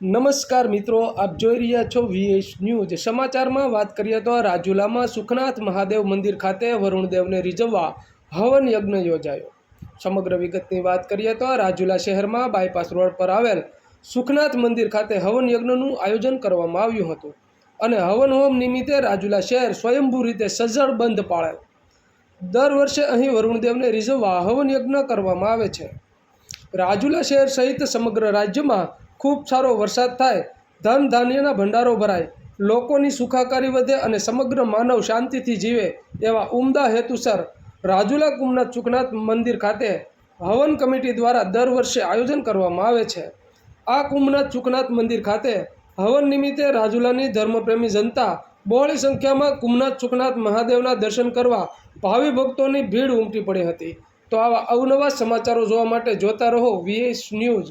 નમસ્કાર મિત્રો, આપ જોઈ રહ્યા છો વીએસ ન્યૂઝ સમાચારમાં વાત કરીએ તો રાજુલામાં સુખનાથ મહાદેવ મંદિર ખાતે વરુણદેવને રીઝવવા હવન યજ્ઞ યોજાયો. સમગ્ર વિગતની વાત કરીએ તો રાજુલા શહેરમાં બાયપાસ રોડ પર આવેલ સુખનાથ મંદિર ખાતે હવન યજ્ઞનું આયોજન કરવામાં આવ્યું હતું અને હવન હોમ નિમિત્તે રાજુલા શહેર સ્વયંભૂ રીતે સજ્જડ બંધ પાળેલ. દર વર્ષે અહીં વરુણદેવને રીઝવવા હવન યજ્ઞ કરવામાં આવે છે. રાજુલા શહેર સહિત સમગ્ર રાજ્યમાં ખૂબ સારો વરસાદ થાય, ધન ધાન્યના ભંડારો ભરાય. લોકોની સુખાકારી વધે અને સમગ્ર માનવ શાંતિથી જીવે એવા ઉમદા હેતુસર રાજુલા કુમનાથ ચુકનાથ મંદિર ખાતે હવન કમિટી દ્વારા દર વર્ષે આયોજન કરવામાં આવે છે. આ કુંભનાથ ચુકનાથ મંદિર ખાતે હવન નિમિત્તે રાજુલાની ધર્મપ્રેમી જનતા બહોળી સંખ્યામાં કુંભનાથ ચુકનાથ મહાદેવના દર્શન કરવા ભાવિ ભક્તોની ભીડ ઉમટી પડી હતી. તો આવા અવનવા સમાચારો જોવા માટે જોતા રહો વીએસ ન્યૂઝ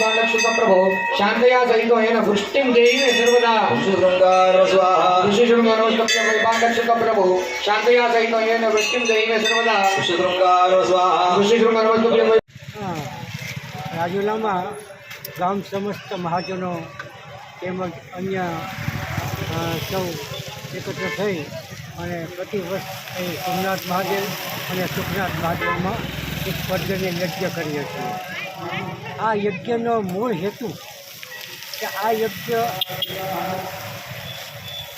नमस्तुभ्यं वैमानक्षुकं प्रभो शान्तया सहितो येन वृष्टिं देहि सर्वदा शृङ्गार स्वाहा विशेषं नमस्तुभ्यं वैमानक्षुकं प्रभो शान्तया सहितो येन वृष्टिं देहि सर्वदा शृङ्गार स्वाहा विशेषं नमस्तुभ्यं वै- હા. રાજુલામાં ગામ સમસ્ત મહાજનો તેમજ અન્ય અ, સૌ એકત્ર થઈ અને પ્રતિ વર્ષ અહીં સોમનાથ મહાદેવ અને સુખનાથ મહાદેવમાં એક પર્જન્ય યજ્ઞ કરીએ છીએ આ યજ્ઞનો મૂળ હેતુ કે આ યજ્ઞ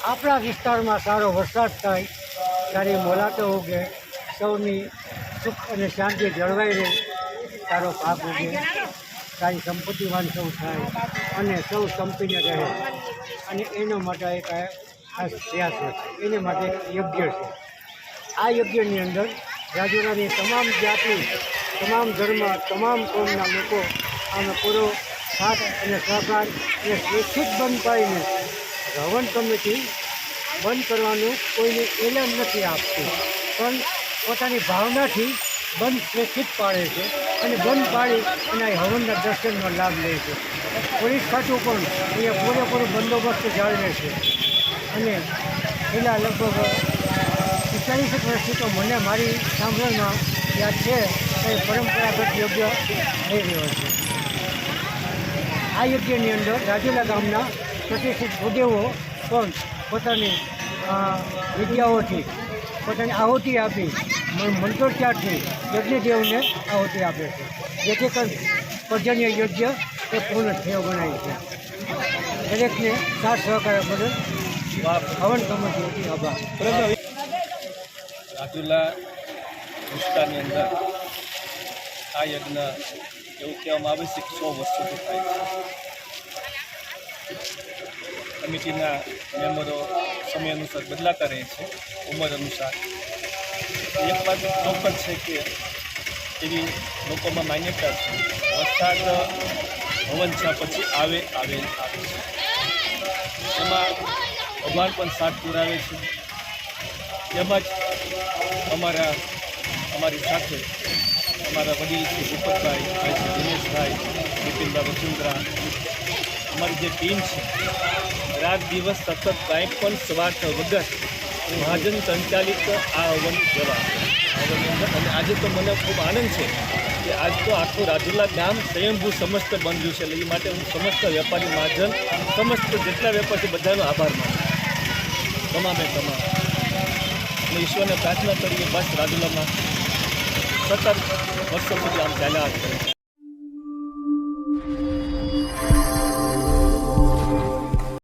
આપણા વિસ્તારમાં સારો વરસાદ થાય, સારી મોલાતો ઉગે, સૌની સુખ અને શાંતિ જળવાઈ રહે, સારો પાક ઉગે, સારી સંપત્તિવાન સૌ થાય અને સૌ સંપીને રહે. અને એનો માટે એક આ પ્રયાસ છે, એને માટે યોગ્ય છે. આ યજ્ઞની અંદર રાજુરાની તમામ જાતિ તમામ ધર્મ, તમામ કોમના લોકો આનો પૂરો સાથ અને સહકાર અને સ્વૈચ્છિક બંધ પાડીને હવન કમિટી બંધ કરવાનું કોઈને એલાન નથી આપતું. પણ પોતાની ભાવનાથી બંધ સ્વૈચ્છિક પાડે છે અને બંધ પાડી અને હવનના દર્શનનો લાભ લે છે. પોલીસ ખાતું પણ અહીંયા પૂરેપૂરો બંદોબસ્ત જાળવે છે. અને છેલ્લા લગભગ પિસ્તાલીસ વર્ષથી તો મને મારી સાંભળમાં યાદ છે એ પરંપરાગત યોગ્ય થઈ રહ્યો છે. આ યજ્ઞની અંદર રાજુલા ગામના પ્રતિષ્ઠિત ભૂદેવો પણ પોતાની વિદ્યાઓથી પોતાની આહુતિ આપી મંત્રોચ્ચારથી યજ્ઞદેવને આહુતિ આપે છે. જેથી કરી પર્જન્ય યજ્ઞ એ પૂર્ણ થયો ગણાય છે. દરેકને સાથ સહકાર બદલ હવન કમિટી આભાર. રાજુલા વિસ્તારની અંદર આ યજ્ઞ એવું કહેવામાં આવે છે કે સો વર્ષોથી થાય છે. કમિટીના મેમ્બરો સમય અનુસાર બદલાતા રહે છે, ઉંમર અનુસાર. એક વાત ચોક્કસ છે કે એવી લોકોમાં માન્યતા છે, વરસાદ, હવન થયા પછી આવે આવે આવે છે. એમાં ભગવાન પણ સાથ પુરાવે છે. તેમજ અમારા અમારી સાથે અમારા વડીલ શ્રી ભૂપતભાઈ, ભાઈ શ્રી દિનેશભાઈ બિપિનભાઈ વસુંધરા. અમારી જે ટીમ છે, રાત દિવસ સતત કાંઈ પણ સ્વાર્થ વગર મહાજન સંચાલિત આ હવન જવા હવનની અને આજે તો મને ખૂબ આનંદ છે કે આજ તો આખું રાજુલા ગામ સ્વયંભૂ સમસ્ત બન્યું છે. એટલે એ માટે હું સમસ્ત વેપારી મહાજન, સમસ્ત જેટલા વેપારી બધાનો આભાર માનું તમામે તમામ. અને ઈશ્વરને પ્રાર્થના કરીએ બસ રાજુલામાં. સત્તર વર્ષો સુધી આમ ચાલ્યા જ કરે